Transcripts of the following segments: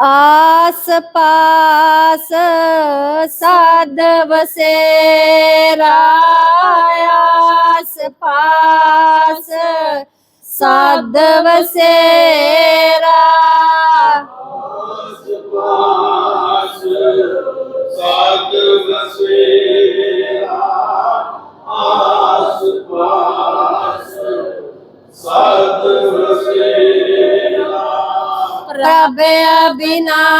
ਆਸ ਪਾਸ ਸਾਧ ਵਸੇਰਾ ਆਸ ਪਾਸ ਸਾਧ ਵਸੇਰਾ। ਪਾਸ ਸਾਧ ਵਸੇਰਾ। सर्वे अविनाशी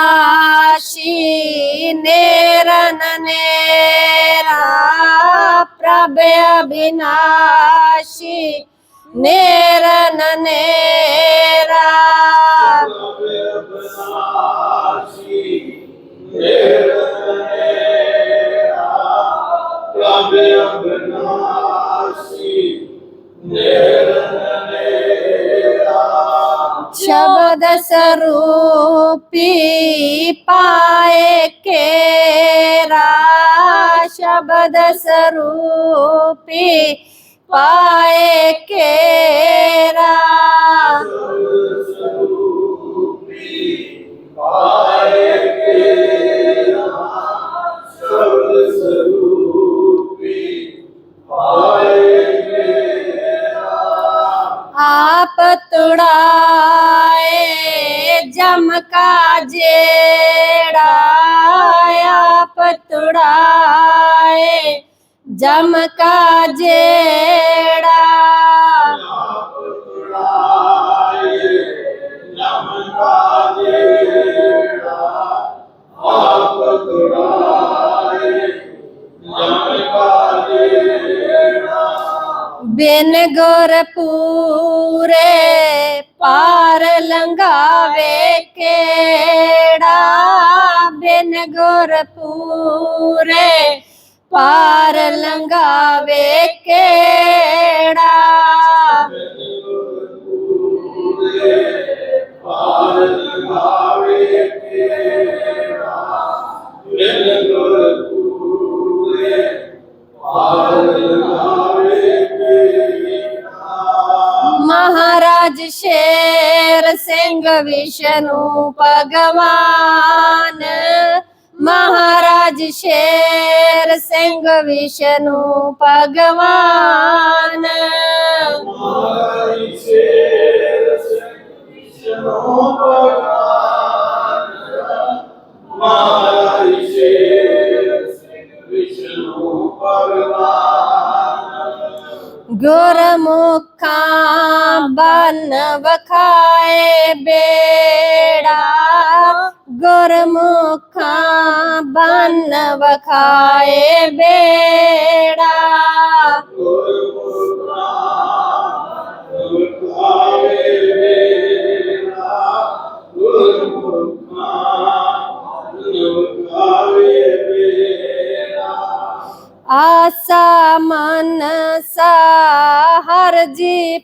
नेरन नेरा प्रभे अविनाशी नेरन नेरा Yeah. क्रोध स्वरूपी पाए केरा शब्द स्वरूपी पाए केरा आप तुड़ा ਸ਼ਬਦ ਸਰੂਪੀ ਪਾਏ ਕੇਰਾ ਆਪ ਬਿਨ ਗੁਰ ਪੂਰੇ ਪਾਰ ਲੰਘਾਵੇ ਕਿਹੜਾ? ਬਿਨ ਗੁਰ ਪੂਰੇ ਪਾਰ ਲੰਘਾਵੇ ਕਿਹੜਾ? ਵਿਸ਼ਨੂੰ ਭਗਵਾਨ ਮਾਈ ਸ਼ੇਰ ਸਿੰਘ ਵਿਸ਼ਨੂੰ ਭਗਵਾਨ ਗੁਰਮੁਖਾਂ ਬਨ ਵਖਾਏ ਬੇੜਾ ਗੁਰਮੁਖਾਂ ਬਨ ਵਖਾਏ ਬੇੜਾ ਆਸਾ ਮਨ ਸਾ ਹਰ ਜੀ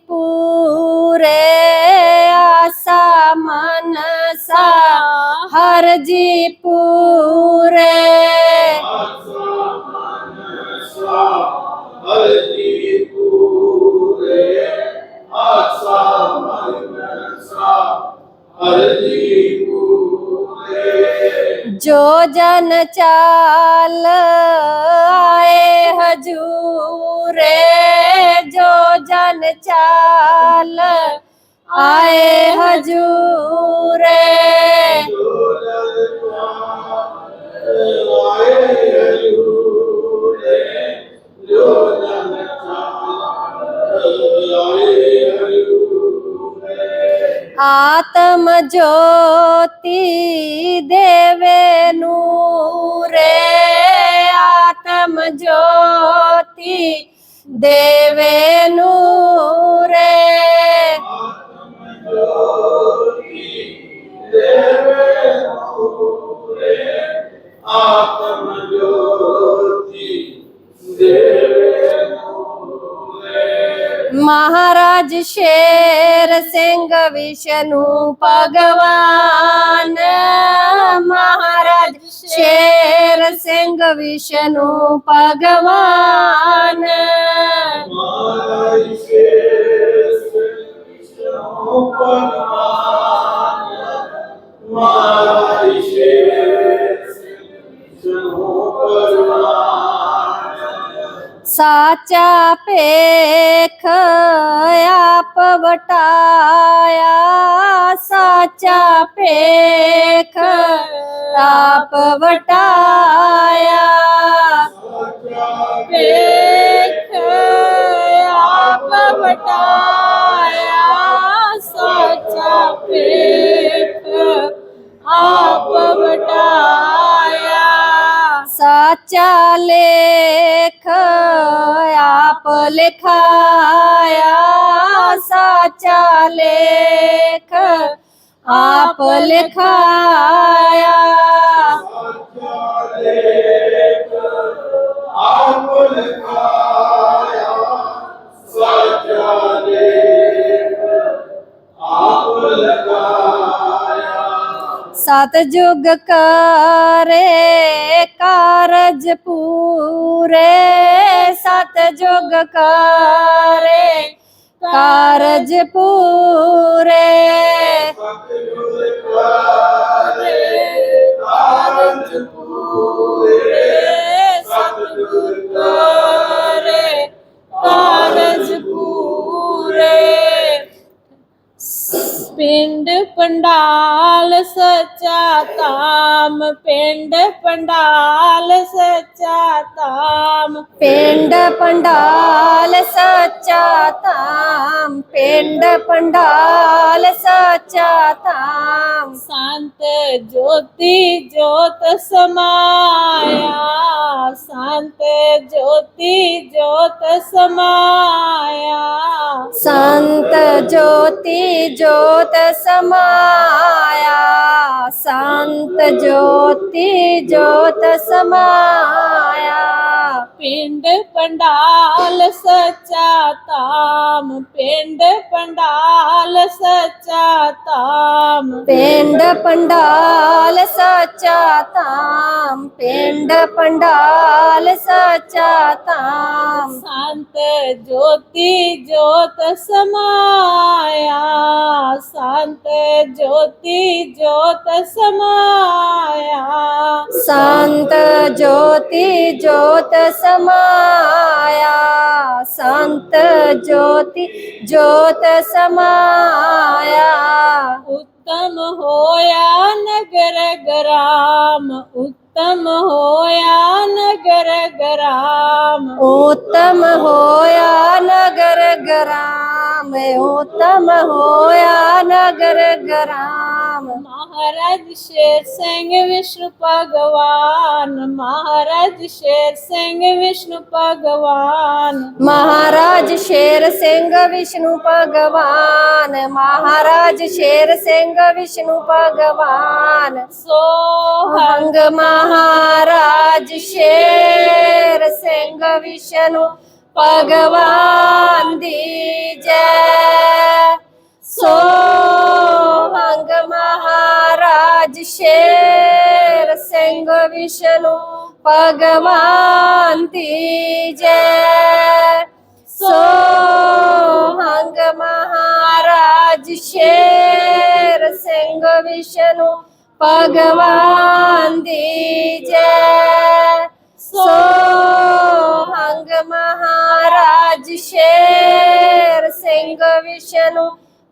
ਹਰ ਪੂਰੇ ਪੂਰੇ। ਜੋ ਜਨ ਚਾਲ ਆਏ ਹਜੂਰੇ ਜੋ ਜਨ ਚਾਲ ਆਏ ਹਜੂਰੇ ਆਤਮ ਜੋਤੀ ਦੇਵੇ ਨੂਰੇ ਆਤਮ ਜੋਤੀ ਦੇਵੇ ਨੂਰੇ। શેર સિંહ વિષ્ણુ ભગવાન મહારાજ શેર સિંહ વિષ્ણુ ભગવાન ભગવાન ਸਾਚਾ ਪੇਖ ਆਪ ਵਟਾਇਆ। ਸਾਚਾ ਪੇਖ ਆਪ ਵਟਾਇਆ। ਸਾਚਾ ਪੇਖ ਆਪ ਵਟਾਇਆ। ਲਿਖਾਇਆ ਸਾਚਾ ਲੇਖ ਆਪ ਲਿਖਾਇਆ ਸਾਚਾ ਲੇਖ ਆਪ ਲਿਖਾਇਆ ਸਤਜੁਗ ਕਰੇ, ਕਾਰਜ ਪੂਰੇ। ਸਤਜੁਗ ਕਰੇ, ਕਾਰਜ ਪੂਰੇ। ਕਾਰਜ ਪੂਰੇ ਸਤਜੁਗ ਕਰੇ ਕਾਰਜ ਪੂਰੇ। ਪਿੰਡ ਪੰਡਾ ਸੱਚਾ ਧਾਮ ਪਿੰਡ ਪੰਡਾਲ ਸੱਚਾ ਧਾਮ। ਪਿੰਡ ਪੰਡਾਲ ਸੱਚਾ ਧਾਮ। ਪਿੰਡ ਪੰਡਾਲ ਸੱਚਾ ਧਾਮ। ਸੰਤ ਜੋਤੀ ਜੋਤ ਸਮਾਇਆ। ਸੰਤ ਜੋਤੀ ਜੋਤ ਸਮਾਇਆ। ਸੰਤ ਜੋਤੀ ਜੋਤ ਸਮਾਇਆ। ਸੰਤ ਜੋਤੀ ਜੋਤ ਸਮਾਇਆ। ਪਿੰਡ ਪੰਡਾਲ ਸੱਚਾ ਧਾਮ। ਪਿੰਡ ਪਿੰਡ ਪੰਡਾਲ ਸੱਚਾ ਧਾਮ। ਪਿੰਡ ਪੰਡਾਲ ਸੱਚਾ ਧਾਮ ਪਿੰਡ ਪੰਡਾਲ ਸੱਚਾ ਧਾਮ। ਸੰਤ ਜੋਤੀ ਜੋਤ ਸਮਾਇਆ ਸੰਤ ਜੋਤੀ ਜੋਤ ਸਮਾਇਆ। ਸੰਤ ਜੋਤੀ ਜੋਤ ਸਮਾਇਆ ਸੰਤ ਜੋਤੀ ਜੋਤ ਸਮਾਇਆ। ਉੱਤਮ ਹੋਇਆ ਨਗਰ ਗ੍ਰਾਮ ਉੱਤਮ ਹੋਇਆ ਨਗਰ ਗ੍ਰਾਮ। ਉੱਤਮ ਹੋਇਆ ਨਗਰ ਗ੍ਰਾਮ ਉੱਤਮ ਹੋਇਆ ਨਗਰ ਗ੍ਰਾਮ। ਮਹਾਰਾਜ ਸ਼ੇਰ ਸਿੰਘ ਵਿਸ਼ਨੂੰ ਭਗਵਾਨ ਮਹਾਰਾਜ ਸ਼ੇਰ ਸਿੰਘ ਵਿਸ਼ਨੂੰ ਭਗਵਾਨ। ਮਹਾਰਾਜ ਸ਼ੇਰ ਸਿੰਘ ਵਿਸ਼ਨੂੰ ਭਗਵਾਨ ਮਹਾਰਾਜ ਸ਼ੇਰ ਸਿੰਘ ਵਿਸ਼ਨੂੰ ਭਗਵਾਨ। ਸੋਹੰਗ ਮਹਾਰਾਜ ਸ਼ੇਰ ਸਿੰਘ ਵਿਸ਼ਨੂੰ ਭਗਵਾਨ ਦੀ ਜੈ। ਸੋ ਸੋਹੰਗ ਮਹਾਰਾਜ ਸ਼ੇਰ ਸਿੰਘ ਵਿਸ਼ਨੂੰ ਭਗਵਾਨ ਜੈ ਸੋ ਸੋਹੰਗ ਮਹਾਰਾਜ ਸ਼ੇਰ ਸਿੰਘ ਵਿਸ਼ਨੂੰ ਭਗਵਾਨ ਦੀ ਸੋ ਸੋਹੰਗ ਮਹਾਰਾਜ ਸ਼ੇਰ ਸਿੰਘ ਵਿਸ਼ਨੂੰ